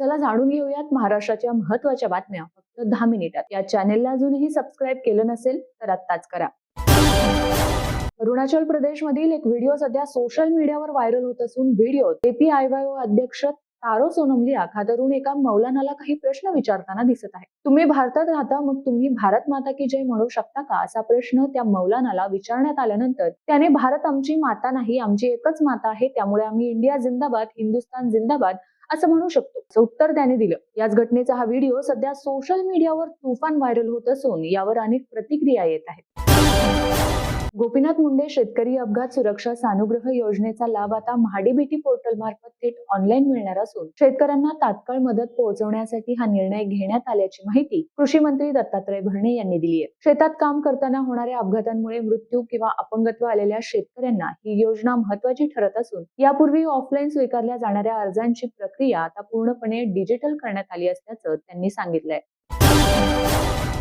चला जाणून घेऊयात महाराष्ट्राच्या महत्त्वाच्या बातम्या. फक्त दहा मिनिटात. या चॅनेलला अजूनही सबस्क्राईब केलं नसेल तर आत्ताच करा. अरुणाचल प्रदेशमधील एक व्हिडिओ सध्या सोशल मीडियावर व्हायरल होत असून व्हिडिओ एपीआयवाय अध्यक्ष तारो सोनमलिया खातरून एका मौलानाला काही प्रश्न विचारताना दिसत आहे तुम्ही भारतात राहता मग तुम्ही भारत माता की जय म्हणू शकता का? असा प्रश्न त्या मौलानाला विचारण्यात आल्यानंतर त्याने भारत आमची माता नाही आमची एकच माता आहे त्यामुळे आम्ही इंडिया जिंदाबाद हिंदुस्थान जिंदाबाद असं म्हणू शकतो. असं उत्तर त्याने दिलं. याच घटनेचा हा व्हिडिओ सध्या सोशल मीडियावर तुफान व्हायरल होत असून यावर अनेक प्रतिक्रिया येत आहेत. गोपीनाथ मुंडे शेतकरी अपघात सुरक्षा सानुग्रह योजनेचा लाभ आता महाडीबीटी पोर्टल मार्फत थेट ऑनलाईन मिळणार असून शेतकऱ्यांना तात्काळ मदत पोहोचवण्यासाठी हा निर्णय घेण्यात आल्याची माहिती कृषी मंत्री दत्तात्रय भरणे यांनी दिली आहे. शेतात काम करताना होणाऱ्या अपघातांमुळे मृत्यू किंवा अपंगत्व आलेल्या शेतकऱ्यांना ही योजना महत्वाची ठरत असून यापूर्वी ऑफलाईन स्वीकारल्या जाणाऱ्या अर्जांची प्रक्रिया आता पूर्णपणे डिजिटल करण्यात आली असल्याचं त्यांनी सांगितलंय.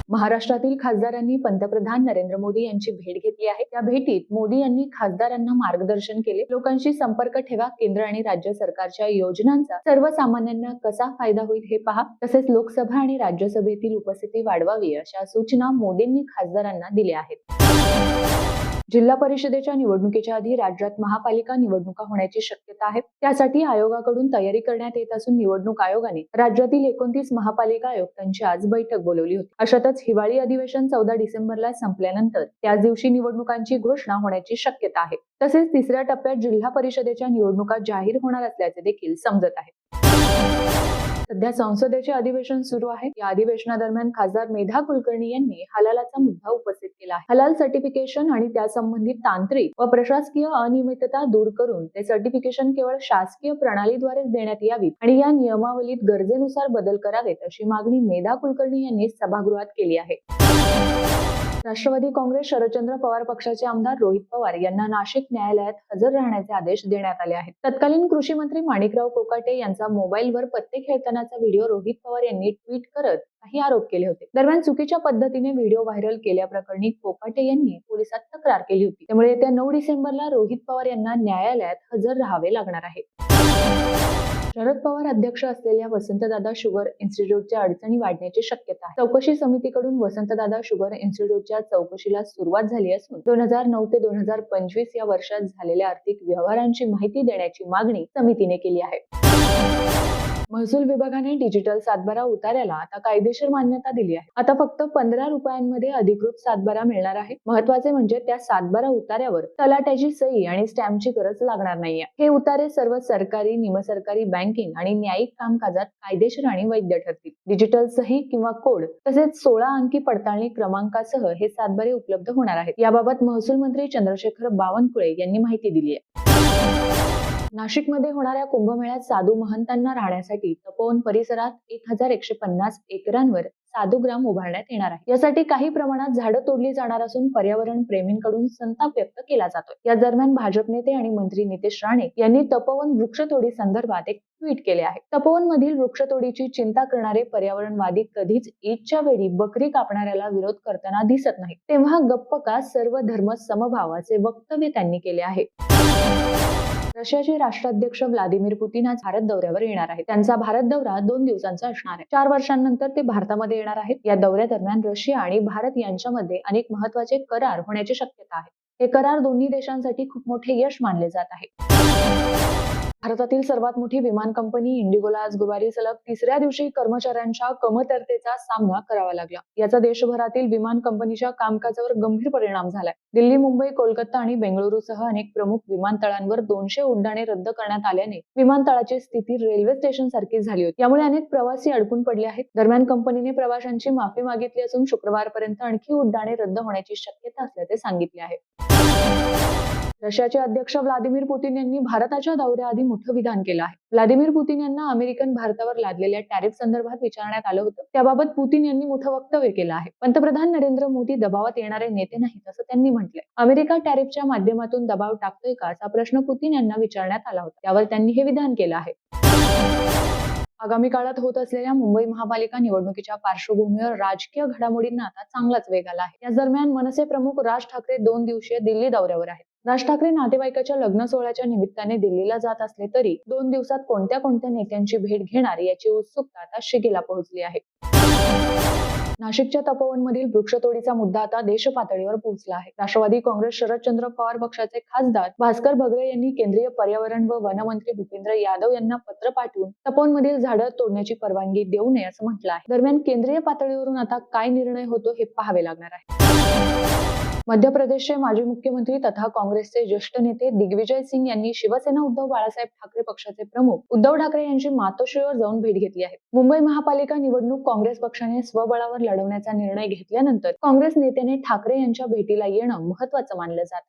महाराष्ट्रातील खासदारांनी पंतप्रधान नरेंद्र मोदी यांची भेट घेतली आहे. त्या भेटीत मोदी यांनी खासदारांना मार्गदर्शन केले. लोकांशी संपर्क ठेवा. केंद्र आणि राज्य सरकारच्या योजनांचा सर्वसामान्यांना कसा फायदा होईल हे पहा. तसेच लोकसभा आणि राज्यसभेतील उपस्थिती वाढवावी अशा सूचना मोदींनी खासदारांना दिल्या आहेत. जिल्हा परिषदेच्या निवडणुकीच्या आधी राज्यात महापालिका निवडणुका होण्याची शक्यता आहे. त्यासाठी आयोगाकडून तयारी करण्यात येत असून निवडणूक आयोगाने राज्यातील एकोणतीस महापालिका आयुक्तांची आज बैठक बोलवली होती. अशातच हिवाळी अधिवेशन चौदा डिसेंबरला संपल्यानंतर त्याच दिवशी निवडणुकांची घोषणा होण्याची शक्यता आहे. तसेच तिसऱ्या टप्प्यात जिल्हा परिषदेच्या निवडणुका जाहीर होणार असल्याचे देखील समजत आहे. सध्या संसदेचे अधिवेशन सुरू आहे. या अधिवेशनादरम्यान खासदार मेधा कुलकर्णी यांनी हलालाचा मुद्दा उपस्थित केला आहे. हलाल सर्टिफिकेशन आणि त्यासंबंधित तांत्रिक व प्रशासकीय अनियमितता दूर करून ते सर्टिफिकेशन केवळ शासकीय प्रणालीद्वारेच देण्यात यावीत आणि या नियमावलीत गरजेनुसार बदल करावेत अशी मागणी मेधा कुलकर्णी यांनी सभागृहात केली आहे. राष्ट्रवादी काँग्रेस शरदचंद्र पवार पक्षाचे आमदार रोहित पवार यांना नाशिक न्यायालयात हजर राहण्याचे आदेश देण्यात आले आहेत. तत्कालीन कृषी मंत्री माणिकराव कोकाटे यांचा मोबाईलवर पत्ते खेळतानाचा व्हिडिओ रोहित पवार यांनी ट्विट करत काही आरोप केले होते. दरम्यान चुकीच्या पद्धतीने व्हिडिओ व्हायरल केल्याप्रकरणी कोकाटे यांनी पोलिसात तक्रार केली होती. त्यामुळे येत्या नऊ डिसेंबरला रोहित पवार यांना न्यायालयात हजर राहावे लागणार आहे. शरद पवार अध्यक्ष असलेल्या वसंतदादा शुगर इन्स्टिट्यूटच्या अडचणी वाढण्याची शक्यता आहे. चौकशी समितीकडून वसंतदादा शुगर इन्स्टिट्यूटच्या चौकशीला सुरुवात झाली असून दोन हजार नऊ ते दोन हजार पंचवीस या वर्षात झालेल्या आर्थिक व्यवहारांची माहिती देण्याची मागणी समितीने केली आहे. महसूल विभागाने डिजिटल सातबारा उतार्याला आता कायदेशीर मान्यता दिली आहे. आता फक्त पंधरा रुपयांमध्ये अधिकृत सातबारा मिळणार आहे. महत्त्वाचे म्हणजे त्या सातबारा उतार्यावर तलाट्याची सही आणि स्टॅम्पची गरज लागणार नाहीये. हे उतारे सर्व सरकारी निमसरकारी बँकिंग आणि न्यायिक कामकाजात कायदेशीर आणि वैध ठरतील. डिजिटल सही किंवा कोड तसेच सोळा अंकी पडताळणी क्रमांकासह हे सातबारे उपलब्ध होणार आहेत. याबाबत महसूल मंत्री चंद्रशेखर बावनकुळे यांनी माहिती दिली आहे. नाशिकमध्ये होणाऱ्या कुंभमेळ्यात साधू महंतांना राहण्यासाठी तपोवन परिसरात एक हजार एकशे पन्नास एकरांवर साधूग्राम उभारण्यात येणार आहे. यासाठी काही प्रमाणात झाडं तोडली जाणार असून पर्यावरण प्रेमींकडून संताप व्यक्त केला जातोय. या दरम्यान भाजप नेते आणि मंत्री नितेश राणे यांनी तपोवन वृक्षतोडी संदर्भात एक ट्विट केले आहे. तपोवन मधील वृक्षतोडीची चिंता करणारे पर्यावरणवादी कधीच ईदच्या वेळी बकरी कापणाऱ्याला विरोध करताना दिसत नाही तेव्हा गप्प का सर्व धर्म समभावाचे वक्तव्य त्यांनी केले आहे. रशियाचे राष्ट्राध्यक्ष व्लादिमीर पुतीन आज भारत दौऱ्यावर येणार आहेत. त्यांचा भारत दौरा दोन दिवसांचा असणार आहे. चार वर्षांनंतर ते भारतामध्ये येणार आहेत. या दौऱ्यादरम्यान रशिया आणि भारत यांच्यामध्ये अनेक महत्त्वाचे करार होण्याची शक्यता आहे. हे करार दोन्ही देशांसाठी खूप मोठे यश मानले जात आहे. भारतातील सर्वात मोठी विमान कंपनी इंडिगोला आज गुरुवारी सलग तिसऱ्या दिवशी कर्मचाऱ्यांच्या कमतरतेचा सामना करावा लागला. याचा देशभरातील विमान कंपनीच्या कामकाजावर गंभीर परिणाम झालाय. दिल्ली मुंबई कोलकाता आणि बेंगळुरूसह अनेक प्रमुख विमानतळांवर दोनशे उड्डाणे रद्द करण्यात आल्याने विमानतळाची स्थिती रेल्वे स्टेशन सारखी झाली होती. यामुळे अनेक प्रवासी अडकून पडले आहेत. दरम्यान कंपनीने प्रवाशांची माफी मागितली असून शुक्रवारपर्यंत आणखी उड्डाणे रद्द होण्याची शक्यता असल्याचे सांगितले आहे. रशियाचे अध्यक्ष व्लादिमीर पुतीन यांनी भारताच्या दौऱ्याआधी मोठं विधान केलं आहे. व्लादिमीर पुतीन यांना अमेरिकन भारतावर लादलेल्या टॅरिफ संदर्भात विचारण्यात आलं होतं. त्याबाबत पुतीन यांनी मोठं वक्तव्य केलं आहे. पंतप्रधान नरेंद्र मोदी दबावात येणारे नेते नाहीत असं त्यांनी म्हटलंय. अमेरिका टॅरिफच्या माध्यमातून दबाव टाकतोय का असा प्रश्न पुतीन यांना विचारण्यात आला होता. त्यावर त्यांनी हे विधान केलं आहे. आगामी काळात होत असलेल्या मुंबई महापालिका निवडणुकीच्या पार्श्वभूमीवर राजकीय घडामोडींना आता चांगलाच वेग आला आहे. या दरम्यान मनसे प्रमुख राज ठाकरे दोन दिवसीय दिल्ली दौऱ्यावर आहेत. राज ठाकरे नातेवाईकाच्या लग्न सोहळ्याच्या निमित्ताने दिल्लीला जात असले तरी दोन दिवसात कोणत्या कोणत्या नेत्यांची भेट घेणार याची उत्सुकता आता शिगेला पोहोचली आहे. नाशिकच्या तपोवनमधील वृक्षतोडीचा मुद्दा आता देश पातळीवर पोहोचला आहे. राष्ट्रवादी काँग्रेस शरदचंद्र पवार पक्षाचे खासदार भास्कर भगरे यांनी केंद्रीय पर्यावरण व वनमंत्री भूपेंद्र यादव यांना पत्र पाठवून तपोवनमधील झाडं तोडण्याची परवानगी देऊ नये असं म्हटलं आहे. दरम्यान केंद्रीय पातळीवरून आता काय निर्णय होतो हे पाहावे लागणार आहे. मध्य प्रदेशचे माजी मुख्यमंत्री तथा काँग्रेसचे ज्येष्ठ नेते दिग्विजय सिंग यांनी शिवसेना उद्धव बाळासाहेब ठाकरे पक्षाचे प्रमुख उद्धव ठाकरे यांची मातोश्रीवर जाऊन भेट घेतली आहे. मुंबई महापालिका निवडणूक काँग्रेस पक्षाने स्वबळावर लढवण्याचा निर्णय घेतल्यानंतर काँग्रेस नेत्याने ठाकरे यांच्या भेटीला येणं महत्वाचं मानलं जात